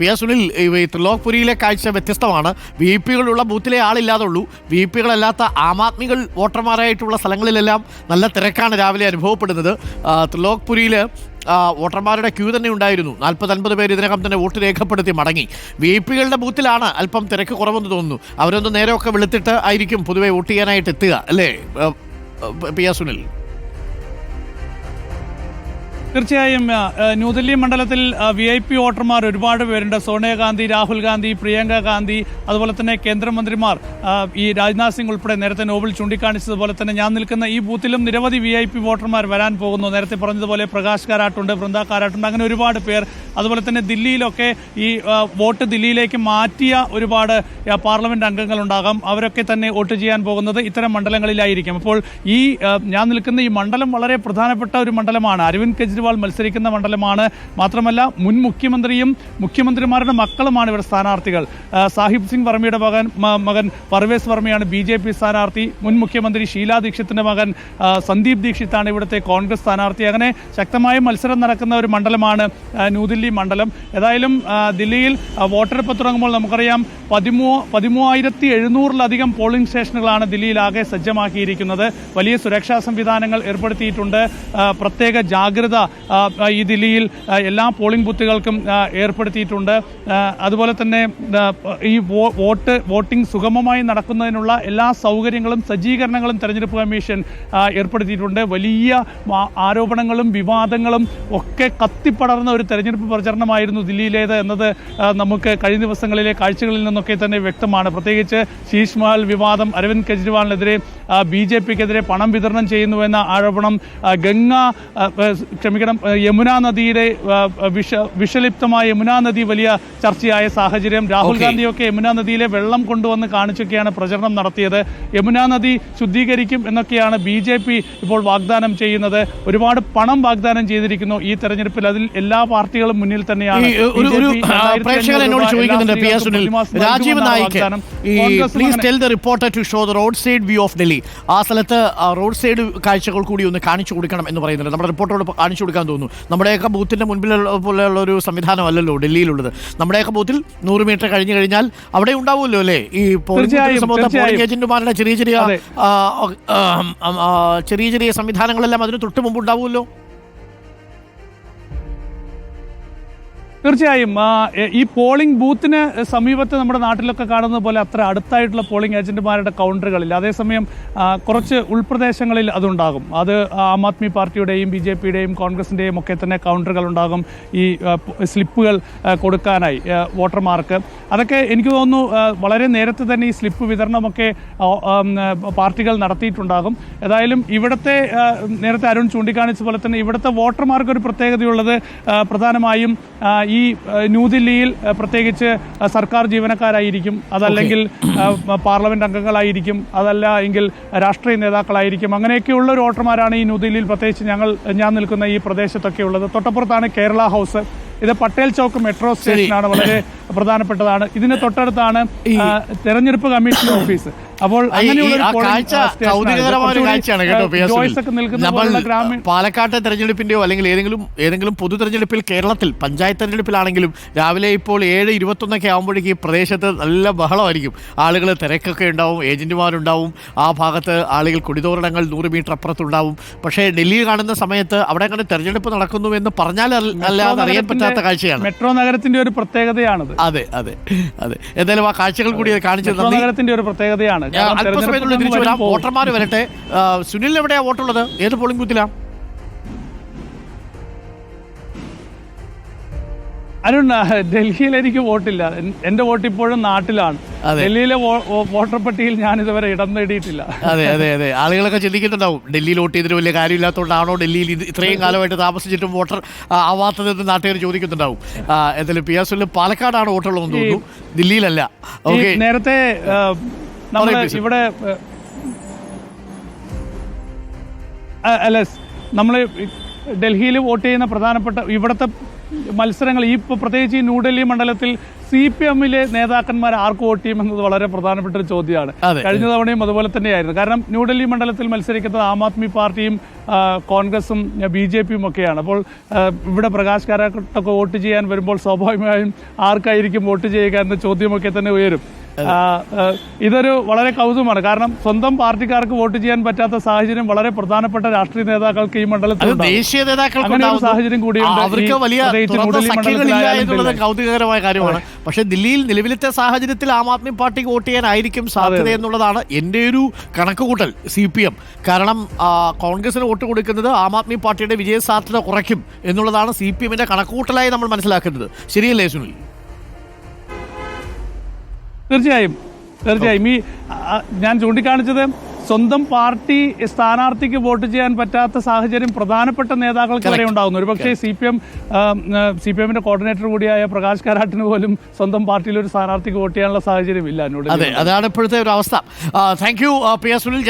P S Sunil ത്രിലോക്പുരിയിലെ കാഴ്ച വ്യത്യസ്തമാണ്. V പികളുള്ള ബൂത്തിലെ ആളില്ലാതുള്ളൂ. V പികളല്ലാത്ത ആം ആദ്മികൾ വോട്ടർമാരായിട്ടുള്ള സ്ഥലങ്ങളിലെല്ലാം നല്ല തിരക്കാണ് രാവിലെ അനുഭവപ്പെടുന്നത്. ത്രിലോക്പുരിയിൽ വോട്ടർമാരുടെ ക്യൂ തന്നെ ഉണ്ടായിരുന്നു. നാൽപ്പത് അൻപത് പേര് ഇതിനകം തന്നെ വോട്ട് രേഖപ്പെടുത്തി മടങ്ങി. വി പികളുടെ ബൂത്തിലാണ് അല്പം തിരക്ക് കുറവെന്ന് തോന്നുന്നു. അവരൊന്ന് നേരമൊക്കെ വെളുത്തിട്ട് ആയിരിക്കും പൊതുവെ വോട്ട് ചെയ്യാനായിട്ട് എത്തുക അല്ലേ? P S Sunil. തീർച്ചയായും ന്യൂഡൽഹി മണ്ഡലത്തിൽ വി ഐ പി വോട്ടർമാർ ഒരുപാട് പേരുണ്ട്. സോണിയാഗാന്ധി രാഹുൽ ഗാന്ധി പ്രിയങ്ക ഗാന്ധി അതുപോലെ തന്നെ കേന്ദ്രമന്ത്രിമാർ. ഈ രാജ്നാഥ് സിംഗ് ഉൾപ്പെടെ നേരത്തെ നോബിൾ ചൂണ്ടിക്കാണിച്ചതുപോലെ തന്നെ ഞാൻ നിൽക്കുന്ന ഈ ബൂത്തിലും നിരവധി വി ഐ പി വോട്ടർമാർ വരാൻ പോകുന്നു. നേരത്തെ പറഞ്ഞതുപോലെ പ്രകാശ് കാരാട്ടുണ്ട് വൃന്ദ കാരാട്ടുണ്ട് അങ്ങനെ ഒരുപാട് പേർ അതുപോലെ തന്നെ ദില്ലിയിലൊക്കെ ഈ വോട്ട് ദില്ലിയിലേക്ക് മാറ്റിയ ഒരുപാട് പാർലമെന്റ് അംഗങ്ങളുണ്ടാകാം. അവരൊക്കെ തന്നെ വോട്ട് ചെയ്യാൻ പോകുന്നത് ഇത്തരം മണ്ഡലങ്ങളിലായിരിക്കും. അപ്പോൾ ഈ ഞാൻ നിൽക്കുന്ന ഈ മണ്ഡലം വളരെ പ്രധാനപ്പെട്ട ഒരു മണ്ഡലമാണ്. അരവിന്ദ് കെജ്രിവാൾ മത്സരിക്കുന്ന മണ്ഡലമാണ്. മാത്രമല്ല മുൻ മുഖ്യമന്ത്രിയും മുഖ്യമന്ത്രിമാരുടെ മക്കളുമാണ് ഇവിടെ സ്ഥാനാർത്ഥികൾ. സാഹിബ് സിംഗ് വർമ്മയുടെ മകൻ മകൻ പർവേസ് വർമ്മയാണ് ബി ജെ പി സ്ഥാനാർത്ഥി. മുൻ മുഖ്യമന്ത്രി ഷീലാ ദീക്ഷിത്തിന്റെ മകൻ സന്ദീപ് ദീക്ഷിത്താണ് ഇവിടുത്തെ കോൺഗ്രസ് സ്ഥാനാർത്ഥി. അങ്ങനെ ശക്തമായ മത്സരം നടക്കുന്ന ഒരു മണ്ഡലമാണ് ആ, ന്യൂദില്ലി മണ്ഡലം. ഏതായാലും ദില്ലിയിൽ വോട്ടെടുപ്പ് തുടങ്ങുമ്പോൾ നമുക്കറിയാം പതിമൂ പതിമൂവായിരത്തി എഴുന്നൂറിലധികം പോളിംഗ് സ്റ്റേഷനുകളാണ് ദില്ലിയിൽ ആകെ സജ്ജമാക്കിയിരിക്കുന്നത്. വലിയ സുരക്ഷാ സംവിധാനങ്ങൾ ഏർപ്പെടുത്തിയിട്ടുണ്ട്. പ്രത്യേക ജാഗ്രത ഈ ദില്ലിയിൽ എല്ലാ പോളിംഗ് ബൂത്തുകൾക്കും ഏർപ്പെടുത്തിയിട്ടുണ്ട്. അതുപോലെ തന്നെ ഈ വോട്ട് വോട്ടിംഗ് സുഗമമായി നടക്കുന്നതിനുള്ള എല്ലാ സൗകര്യങ്ങളും സജ്ജീകരണങ്ങളും തെരഞ്ഞെടുപ്പ് കമ്മീഷൻ ഏർപ്പെടുത്തിയിട്ടുണ്ട്. വലിയ ആരോപണങ്ങളും വിവാദങ്ങളും ഒക്കെ കത്തിപ്പടർന്ന ഒരു തെരഞ്ഞെടുപ്പ് പ്രചരണമായിരുന്നു ദില്ലിയിലേത് എന്നത് നമുക്ക് കഴിഞ്ഞ ദിവസങ്ങളിലെ കാഴ്ചകളിൽ നിന്നൊക്കെ തന്നെ വ്യക്തമാണ്. പ്രത്യേകിച്ച് ശീഷ് മഹൽ വിവാദം അരവിന്ദ് കെജ്രിവാളിനെതിരെ ബി ജെ പിക്കെതിരെ പണം വിതരണം ചെയ്യുന്നുവെന്ന ആരോപണം ഗംഗ ക്ഷമിക്കണം യമുനാ നദിയുടെ വിഷ വിഷലിപ്തമായ യമുന നദി വലിയ ചർച്ചയായ സാഹചര്യം. രാഹുൽ ഗാന്ധിയൊക്കെ യമുന നദിയിലെ വെള്ളം കൊണ്ടുവന്ന് കാണിച്ചൊക്കെയാണ് പ്രചരണം നടത്തിയത്. യമുന നദി ശുദ്ധീകരിക്കും എന്നൊക്കെയാണ് ബി ജെ പി ഇപ്പോൾ വാഗ്ദാനം ചെയ്യുന്നത്. ഒരുപാട് പണം വാഗ്ദാനം ചെയ്തിരിക്കുന്നു ഈ തെരഞ്ഞെടുപ്പിൽ. അതിൽ എല്ലാ പാർട്ടികളും മുന്നിൽ തന്നെയാണ് ഒരു എന്നോട് ചോദിക്കുന്നുണ്ട് പി എസ് സുനിൽ രാജീവ് നായിക് ഈ please tell the reporter to show the road side view of Delhi ആ സ്ഥലത്ത് റോഡ് സൈഡ് കാഴ്ചകൾ കൂടി ഒന്ന് കാണിച്ചു കൊടുക്കണം എന്ന് പറയുന്നുണ്ട്. നമ്മുടെ റിപ്പോർട്ടറോട് കാണിച്ചു കൊടുക്കാൻ തോന്നുന്നു. നമ്മുടെയൊക്കെ ബൂത്തിന്റെ മുൻപിലുള്ള പോലെയുള്ള ഒരു സംവിധാനമല്ലല്ലോ ഡൽഹിയിലുള്ളത്. നമ്മുടെയൊക്കെ ബൂത്തിൽ നൂറ് മീറ്റർ കഴിഞ്ഞു കഴിഞ്ഞാൽ അവിടെ ഉണ്ടാവുമല്ലോ അല്ലേ? ഈ പോളിംഗ് ഏജന്റുമാരുടെ ചെറിയ ചെറിയ ചെറിയ ചെറിയ സംവിധാനങ്ങളെല്ലാം അതിന് തൊട്ട് മുമ്പ് ഉണ്ടാവുമല്ലോ? തീർച്ചയായും ഈ പോളിംഗ് ബൂത്തിന് സമീപത്ത് നമ്മുടെ നാട്ടിലൊക്കെ കാണുന്ന പോലെ അത്ര അടുത്തായിട്ടുള്ള പോളിംഗ് ഏജന്റുമാരുടെ കൗണ്ടറുകളിൽ അതേസമയം കുറച്ച് ഉൾപ്രദേശങ്ങളിൽ അതുണ്ടാകും. അത് ആം ആദ്മി പാർട്ടിയുടെയും ബി ജെ പിയുടെയും കോൺഗ്രസിന്റെയും ഒക്കെ തന്നെ കൗണ്ടറുകൾ ഉണ്ടാകും ഈ സ്ലിപ്പുകൾ കൊടുക്കാനായി വോട്ടർമാർക്ക്. അതൊക്കെ എനിക്ക് തോന്നുന്നു വളരെ നേരത്തെ തന്നെ ഈ സ്ലിപ്പ് വിതരണമൊക്കെ പാർട്ടികൾ നടത്തിയിട്ടുണ്ടാകും. ഏതായാലും ഇവിടുത്തെ നേരത്തെ അരുൺ ചൂണ്ടിക്കാണിച്ച പോലെ തന്നെ ഇവിടുത്തെ വോട്ടർമാർക്ക് ഒരു പ്രത്യേകതയുള്ളത് പ്രധാനമായും ഈ ന്യൂദില്ലിയിൽ പ്രത്യേകിച്ച് സർക്കാർ ജീവനക്കാരായിരിക്കും. അതല്ലെങ്കിൽ പാർലമെന്റ് അംഗങ്ങളായിരിക്കും. അതല്ല എങ്കിൽ രാഷ്ട്രീയ നേതാക്കളായിരിക്കും. അങ്ങനെയൊക്കെയുള്ള ഒരു വോട്ടർമാരാണ് ഈ ന്യൂദില്ലിയിൽ പ്രത്യേകിച്ച് ഞങ്ങൾ ഞാൻ നിൽക്കുന്ന ഈ പ്രദേശത്തൊക്കെ ഉള്ളത്. തൊട്ടപ്പുറത്താണ് കേരള ഹൗസ്. ഇത് പട്ടേൽ ചൗക്ക് മെട്രോ സ്റ്റേഷനാണ് വളരെ പ്രധാനപ്പെട്ടതാണ്. ഇതിന് തൊട്ടടുത്താണ് തെരഞ്ഞെടുപ്പ് കമ്മീഷൻ ഓഫീസ്. അപ്പോൾ കാഴ്ചയാണ് കേട്ടോ പാലക്കാട്ടെ തെരഞ്ഞെടുപ്പിന്റെയോ അല്ലെങ്കിൽ ഏതെങ്കിലും ഏതെങ്കിലും പൊതു തെരഞ്ഞെടുപ്പിൽ കേരളത്തിൽ പഞ്ചായത്ത് തെരഞ്ഞെടുപ്പിലാണെങ്കിലും രാവിലെ ഇപ്പോൾ ഏഴ് ഇരുപത്തൊന്നൊക്കെ ആകുമ്പോഴേക്കും ഈ പ്രദേശത്ത് നല്ല ബഹളമായിരിക്കും. ആളുകൾ തിരക്കൊക്കെ ഉണ്ടാവും ഏജന്റുമാരുണ്ടാവും. ആ ഭാഗത്ത് ആളുകൾ കൊടിതോരണങ്ങൾ നൂറ് മീറ്റർ അപ്പുറത്തുണ്ടാവും. പക്ഷേ ഡൽഹി കാണുന്ന സമയത്ത് അവിടെ അങ്ങനെ തെരഞ്ഞെടുപ്പ് നടക്കുന്നു എന്ന് പറഞ്ഞാൽ അല്ലാതെ അറിയാൻ പറ്റാത്ത കാഴ്ചയാണ്. മെട്രോ നഗരത്തിന്റെ ഒരു പ്രത്യേകതയാണത്. അതെ അതെ അതെ. എന്തായാലും ആ കാഴ്ചകൾ കൂടി കാണിച്ചു നഗരത്തിന്റെ ഒരു പ്രത്യേകതയാണ്. തിരിച്ചു വരാം. വോട്ടർമാർ വരട്ടെ. സുനിൽ എവിടെയാ വോട്ടുള്ളത്? ഏത് പോളിംഗ് ബൂത്തിലാ അരുൺ ആ, ഡൽഹിയിൽ എനിക്ക് വോട്ടില്ല. എന്റെ വോട്ട് ഇപ്പോഴും നാട്ടിലാണ്. ഡൽഹിയിലെ വോട്ടർ പട്ടികയിൽ ഞാൻ ഇതുവരെ ഇടം നേടിയിട്ടില്ല. അതെ അതെ അതെ. ആളുകളൊക്കെ ചിന്തിക്കുന്നുണ്ടാവും ഡൽഹിയിൽ വോട്ട് ചെയ്തിട്ട് വലിയ കാര്യമില്ലാത്തതുകൊണ്ടാണോ ഡൽഹിയിൽ ഇത് ഇത്രയും കാലമായിട്ട് താമസിച്ചിട്ടും വോട്ടർ ആവാത്തതെന്ന് നാട്ടുകാർ ചോദിക്കുന്നുണ്ടാവും. എന്തായാലും പി എസ് പാലക്കാടാണ് വോട്ടുള്ളതെന്ന് തോന്നുന്നു. ഡൽഹിയിലല്ല. നേരത്തെ നമ്മൾ ഇവിടെ അല്ല നമ്മൾ ഡൽഹിയിൽ വോട്ട് ചെയ്യുന്ന പ്രധാനപ്പെട്ട ഇവിടുത്തെ മത്സരങ്ങൾ ഈ പ്രത്യേകിച്ച് ഈ ന്യൂഡൽഹി മണ്ഡലത്തിൽ സി പി എമ്മിലെ നേതാക്കന്മാർ ആർക്ക് വോട്ട് ചെയ്യും എന്നത് വളരെ പ്രധാനപ്പെട്ട ഒരു ചോദ്യമാണ്. കഴിഞ്ഞ തവണയും അതുപോലെ തന്നെയായിരുന്നു. കാരണം ന്യൂഡൽഹി മണ്ഡലത്തിൽ മത്സരിക്കുന്നത് ആം ആദ്മി പാർട്ടിയും കോൺഗ്രസും ബി ജെ പിയും ഒക്കെയാണ്. അപ്പോൾ ഇവിടെ പ്രകാശ് കാരാട്ടൊക്കെ വോട്ട് ചെയ്യാൻ വരുമ്പോൾ സ്വാഭാവികമായും ആർക്കായിരിക്കും വോട്ട് ചെയ്യുക എന്ന ചോദ്യമൊക്കെ തന്നെ ഉയരും. ഇതൊരു വളരെ കൗതുകമാണ്. കാരണം സ്വന്തം പാർട്ടിക്കാർക്ക് വോട്ട് ചെയ്യാൻ പറ്റാത്ത സാഹചര്യം വളരെ പ്രധാനപ്പെട്ട രാഷ്ട്രീയ നേതാക്കൾക്ക് ഈ മണ്ഡലത്തിൽ ദേശീയ നേതാക്കൾക്ക് സാഹചര്യം കൂടിയുണ്ട്. അവർക്ക് വലിയ കൗതുകകരമായ കാര്യമാണ്. പക്ഷേ ദില്ലിയിൽ നിലവിലത്തെ സാഹചര്യത്തിൽ ആം ആദ്മി പാർട്ടിക്ക് വോട്ട് ചെയ്യാനായിരിക്കും സാധ്യത എന്നുള്ളതാണ് എന്റെ ഒരു കണക്കുകൂട്ടൽ സി പി എം കാരണം കോൺഗ്രസിന് വോട്ട് കൊടുക്കുന്നത് ആം ആദ്മി പാർട്ടിയുടെ വിജയ സാധ്യത കുറയ്ക്കും എന്നുള്ളതാണ് സി പി എമ്മിന്റെ കണക്കുകൂട്ടലായി നമ്മൾ മനസ്സിലാക്കുന്നത്. ശരിയല്ലേ സുനിൽ? തീർച്ചയായും. തീർച്ചയായും. ഈ ഞാൻ ചൂണ്ടിക്കാണിച്ചത് സ്വന്തം പാർട്ടി സ്ഥാനാർത്ഥിക്ക് വോട്ട് ചെയ്യാൻ പറ്റാത്ത സാഹചര്യം പ്രധാനപ്പെട്ട നേതാക്കൾക്ക് വരെ ഉണ്ടാകുന്നു ഒരുപക്ഷേ C P M C P എമ്മിന്റെ കോർഡിനേറ്റർ കൂടിയായ പ്രകാശ് കാരാട്ടിന് പോലും സ്വന്തം പാർട്ടിയിൽ ഒരു സ്ഥാനാർത്ഥിക്ക് വോട്ട് ചെയ്യാനുള്ള സാഹചര്യം ഇല്ല അതെ അതാണ് ഇപ്പോഴത്തെ ഒരു അവസ്ഥ. Thank you P S Sunil.